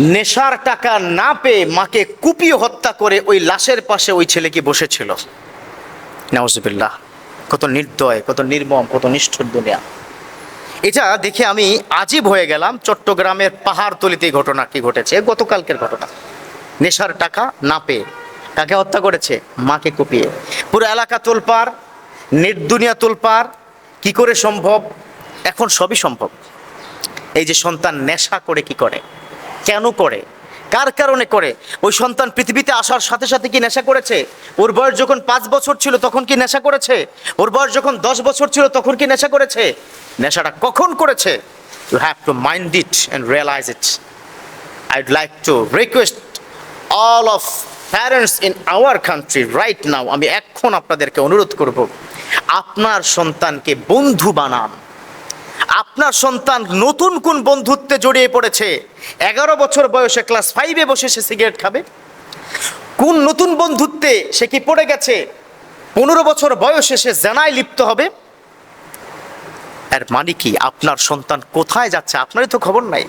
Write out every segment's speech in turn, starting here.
নেশার টাকা না পেয়ে মাকে কুপিয়ে হত্যা করে ওই লাশের পাশে ওই ছেলে কি বসেছিল। নাউজুবিল্লাহ, কত নির্দয়, কত নির্মম, কত নিষ্ঠুর দুনিয়া। এটা দেখে আমি আজীব হয়ে গেলাম, চট্টগ্রামের পাহাড়তলিতে এই ঘটনা কি ঘটেছে, গতকালকের ঘটনা। নেশার টাকা না পেয়ে কাকে হত্যা করেছে, মাকে কুপিয়ে। পুরো এলাকা তোলপার নির্দুনিয়া তোলপার কি করে সম্ভব? এখন সবই সম্ভব। এই যে সন্তান নেশা করে কি করে? কেন করে? কার কারণে করে? ওই সন্তান পৃথিবীতে আসার সাথে সাথে কি নেশা করেছে? ওর বয়স যখন পাঁচ বছর ছিল তখন কি নেশা করেছে? ওর বয়স যখন দশ বছর ছিল তখন কি নেশা করেছে? নেশাটা কখন করেছে? You have to mind it and realize it I'd like to request all of parents in our country right now আমি এখন আপনাদেরকে অনুরোধ করব, আপনার সন্তানকে বন্ধু বানান। আপনার সন্তান নতুন কোন বন্ধুত্বে জড়িয়ে পড়েছে? এগারো বছর বয়সে ক্লাস ফাইভে বসে সে সিগারেট খাবে। কোন নতুন বন্ধুত্বে সে কি পড়ে গেছে? পনেরো বছর বয়সে সে জানায় লিপ্ত হবে। এর মানে কি? আপনার সন্তান কোথায় যাচ্ছে? আপনারই তো খবর নাই।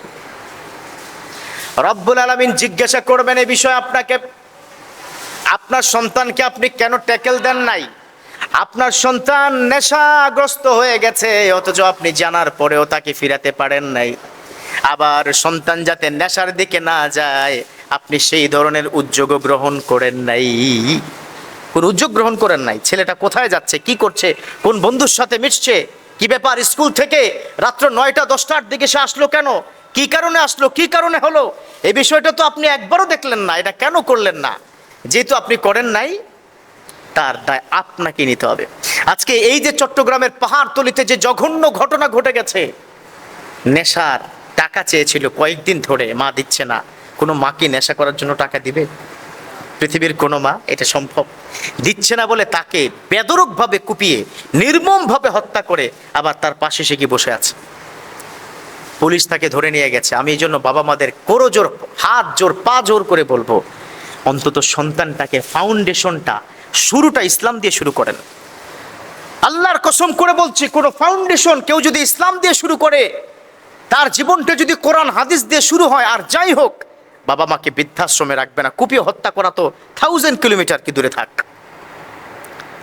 রব্বুল আলমিন জিজ্ঞাসা করবেন এ বিষয়ে আপনাকে। আপনার সন্তানকে আপনি কেন ট্যাকেল দেন নাই? আপনার সন্তান নেশাগ্রস্ত হয়ে গেছে, অথচ আপনি জানার পরেও তাকে ফিরাতে পারেন নাই। আবার সন্তান যাতে নেশার দিকে না যায়, আপনি সেই ধরনের উদ্যোগও গ্রহণ করেন নাই। কোন উদ্যোগ গ্রহণ করেন নাই? ছেলেটা কোথায় যাচ্ছে? কি করছে? কোন বন্ধুর সাথে মিশছে? কি ব্যাপার স্কুল থেকে? রাত্র নয়টা, দশটার দিকে সে আসলো কেন? কি কারণে আসলো? কি কারণে হলো? এই বিষয়টা তো আপনি একবারও দেখলেন না, এটা কেন করলেন না? যেহেতু আপনি করেন নাই তার দায় আপনাকে নিতে হবে। আজকে এই যে চট্টগ্রামের পাহাড়তলিতে যে জঘন্য ঘটনা ঘটে গেছে, নেশার টাকা চেয়েছিল কয়েকদিন ধরে, মা দিচ্ছে না। কোনো মা কি নেশা করার জন্য টাকা দিবে? পৃথিবীর কোনো মা এটা সম্ভব। দিচ্ছে না বলে তাকে বেদরকভাবে কুপিয়ে, নির্মমভাবে হত্যা করে আবার তার পাশে সে কি বসে আছে। পুলিশ তাকে ধরে নিয়ে গেছে। আমি এই জন্য বাবা মাদের করো জোর, হাত জোর, পা জোর করে বলব, অন্তত সন্তানটাকে ফাউন্ডেশনটা শুরুটা ইসলাম দিয়ে শুরু করেন। আল্লাহর কসম করে বলছি, কোনো ফাউন্ডেশন কেউ যদি ইসলাম দিয়ে শুরু করে, তার জীবনটা যদি কোরআন, হাদিস দিয়ে শুরু হয়, আর যাই হোক, বাবা মাকে বৃদ্ধাশ্রমে রাখবে না, কুপিয়ে হত্যা করা তো থাউজেন্ড কিলোমিটার কি দূরে থাক।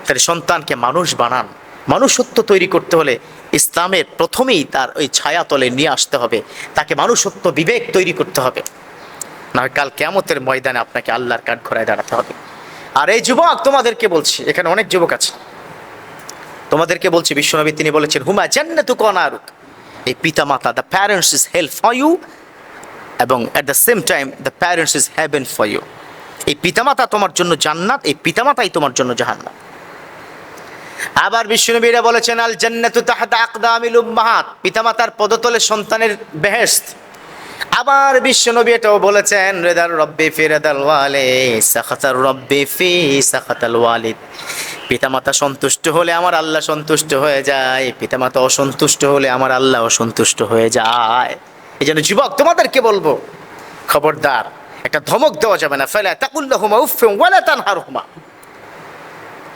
তাহলে সন্তানকে মানুষ বানান। মানুষত্ব তৈরি করতে হলে ইসলামের প্রথমেই তার ওই ছায়াতলে নিয়ে আসতে হবে। তাকে মানুষত্ব বিবেক তৈরি করতে হবে। না কাল কেমতের ময়দানে আপনাকে আল্লাহর কাঠ ঘোরায় দাঁড়াতে হবে। আর এই যুবক তোমাদেরকে বলছি, এখানে অনেক যুবক আছে। তোমাদেরকে বলছি, বিশ্বনবী তিনি বলেছেন, হুমা জান্নাতু কনারুক। এই পিতা মাতা the parents is help for you এবং at the same time the parents is haven for you এই পিতামাতা তোমার জন্য জান্নাত, এই পিতামাতাই তোমার জন্য জাহান্নাত আবার বিশ্বনবীরা বলেছেন, আল জান্নাতু তাহতা আকদামিল উম্মাহাত। পিতামাতার পদতলে সন্তানের বেহেশত। আবার বিশ্বনবী এটাও বলেছেন, রেদার রব্বি ফি রেদাল ওয়ালে, সাখাতার রব্বি ফি সাখাতাল ওয়ালিদ পিতামাতা সন্তুষ্ট হলে আমার আল্লাহ সন্তুষ্ট হয়ে যায়, পিতামাতা অসন্তুষ্ট হলে আমার আল্লাহ অসন্তুষ্ট হয়ে যায়। এই জন্য যুবক, তোমাদেরকে বলব, খবরদার, একটা ধমক দেওয়া যাবে না। ফেলা তাকুল্লাহুমা উফিম ওয়ালা তানহারহুমা।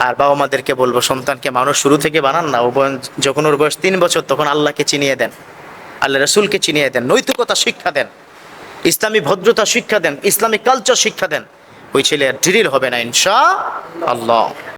আর বাবা মাদেরকে বলব, সন্তানকে মানুষ শুরু থেকে বানান না, ও যখন ওর বয়স তিন বছর, তখন আল্লাহকে চিনিয়ে দেন। আল্লাহ রসুলকে চিনিয়ে দেন, নৈতিকতা শিক্ষা দেন, ইসলামী ভদ্রতা শিক্ষা দেন, ইসলামী কালচার শিক্ষা দেন। ওই ছেলে আর ড্রিল হবে না ইনশা আল্লাহ